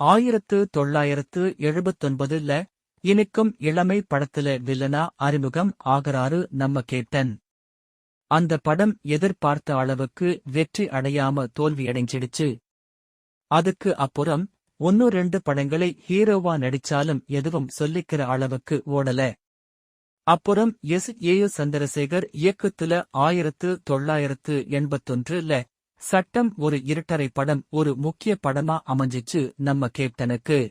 ஆயிரத்து தொள்ளாயிரத்து எழுபத்தொன்பதுல இனிக்கும் இளமை படத்துல வில்லனா அறிமுகம் ஆகறாரு நம்ம கேப்டன். அந்த படம் எதிர்பார்த்த அளவுக்கு வெற்றி அடையாம தோல்வியடைஞ்சிடுச்சு. அதுக்கு அப்புறம் ஒன்னு ரெண்டு படங்களை ஹீரோவா நடிச்சாலும் எதுவும் சொல்லிக்கிற அளவுக்கு ஓடல. அப்புறம் எஸ் ஏயு சந்திரசேகர் இயக்கத்துல ஆயிரத்து தொள்ளாயிரத்து எண்பத்தொன்றுல சட்டம் ஒரு இருட்டரை படம் ஒரு முக்கிய படமா அமைஞ்சிச்சு நம்ம கேப்டனுக்கு.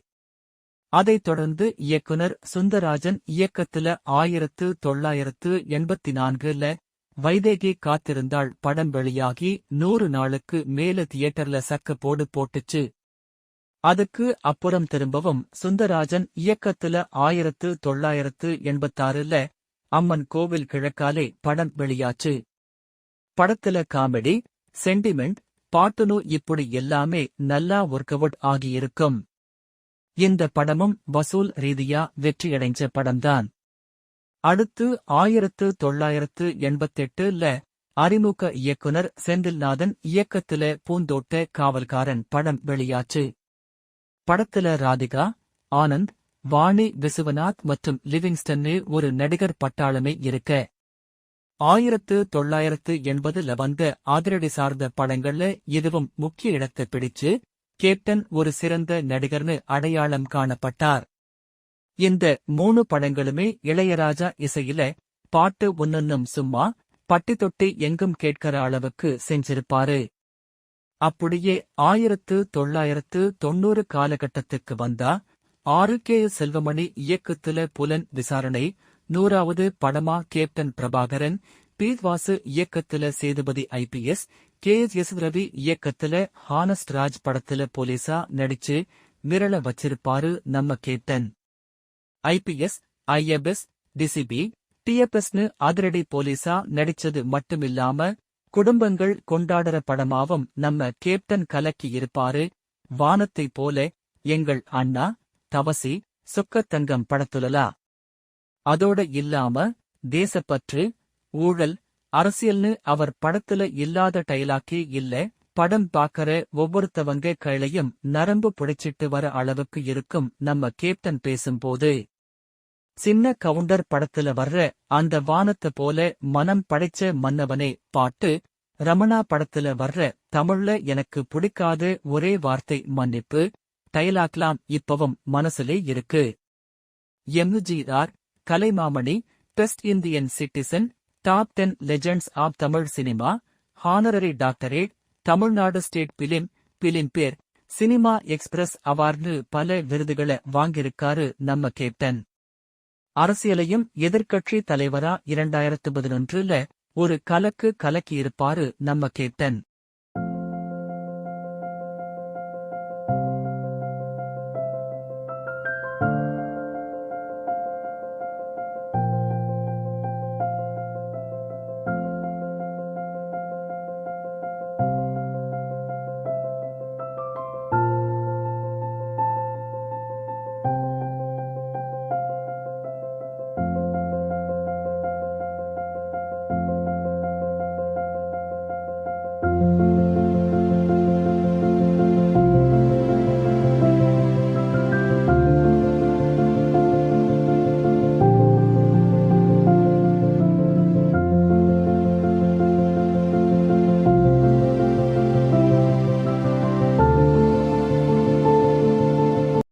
அதைத் தொடர்ந்து இயக்குனர் சுந்தராஜன் இயக்கத்துல ஆயிரத்து தொள்ளாயிரத்து எண்பத்தி நான்குல வைதேகி காத்திருந்தாள். படம் வெளியாகி நூறு நாளுக்கு மேல தியேட்டர்ல சக்க போடு போட்டுச்சு. அதுக்கு அப்புறம் திரும்பவும் சுந்தராஜன் இயக்கத்துல ஆயிரத்து தொள்ளாயிரத்து எண்பத்தாறுல அம்மன் கோவில் கிழக்காலே படம் வெளியாச்சு. படத்துல காமெடி சென்டிமெண்ட் பாட்டுனு இப்படி எல்லாமே நல்லா ஒர்க் அவுட் ஆகியிருக்கும். இந்த படமும் வசூல் ரீதியா வெற்றியடைஞ்ச படம்தான். அடுத்து ஆயிரத்து தொள்ளாயிரத்து எண்பத்தெட்டுல அறிமுக இயக்குனர் செந்தில்நாதன் இயக்கத்துல பூந்தோட்ட காவல்காரன் படம் வெளியாச்சு. படத்துல ராதிகா ஆனந்த் வாணி விசுவநாத் மற்றும் லிவிங்ஸ்டன்னு ஒரு நடிகர் பட்டாளமே இருக்க. ஆயிரத்து தொள்ளாயிரத்து எண்பதுல வந்த அதிரடி சார்ந்த படங்கள்ல இதுவும் முக்கிய இடத்தை பிடிச்சு கேப்டன் ஒரு சிறந்த நடிகர்னு அடையாளம் காணப்பட்டார். இந்த மூணு படங்களுமே இளையராஜா இசையில பாட்டு ஒன்னொன்னும் சும்மா பட்டி தொட்டி எங்கும் கேட்கிற அளவுக்கு செஞ்சிருப்பாரு. அப்படியே ஆயிரத்து தொள்ளாயிரத்து தொண்ணூறு காலகட்டத்துக்கு வந்தா ஆறு கே செல்வமணி இயக்கத்துல புலன் விசாரணை நூறாவது படமா கேப்டன் பிரபாகரன் பீத்வாசு இயக்கத்துல Sethupathi IPS K S Ravi இயக்கத்துல ஹானஸ்ட் ராஜ் படத்துல போலீசா நடிச்சு மிரள வச்சிருப்பாரு நம்ம கேப்டன். ஐபிஎஸ் ஐஎப்எஸ் டிசிபி டிஎப்எஸ்னு அதிரடி போலீசா நடிச்சது மட்டுமில்லாம குடும்பங்கள் கொண்டாடுற படமாவும் நம்ம கேப்டன் கலக்கி இருப்பாரு. வானத்தைப் போல எங்கள் அண்ணா தவசி சொக்கத்தங்கம் படத்துலலா. அதோட இல்லாம தேசப்பற்று ஊழல் அரசியல்னு அவர் படத்துல இல்லாத டைலாக்கே இல்ல. படம் பாக்கற ஒவ்வொருத்தவங்க கையிலையும் நரம்பு புடைச்சிட்டு வர அளவுக்கு இருக்கும் நம்ம கேப்டன் பேசும்போது. சின்ன கவுண்டர் படத்துல வர்ற அந்த வானத்தை போல மனம் படைச்ச மன்னவனே பாட்டு ரமணா படத்துல வர்ற தமிழ்ல எனக்கு பிடிக்காத ஒரே வார்த்தை மன்னிப்பு டைலாக்லாம் இப்பவும் மனசுலே இருக்கு. MGR Kalaimamani best Indian citizen top ten legends of Tamil cinema honorary doctorate Tamil Nadu state film Filmfare Cinema Express award பல விருதுகளை வாங்கியிருக்காரு நம்ம கேப்டன். அரசியலையும் எதிர்க்கட்சி தலைவரா இரண்டாயிரத்து பதினொன்றுல ஒரு கலக்கு கலக்கியிருப்பாரு நம்ம கேப்டன்.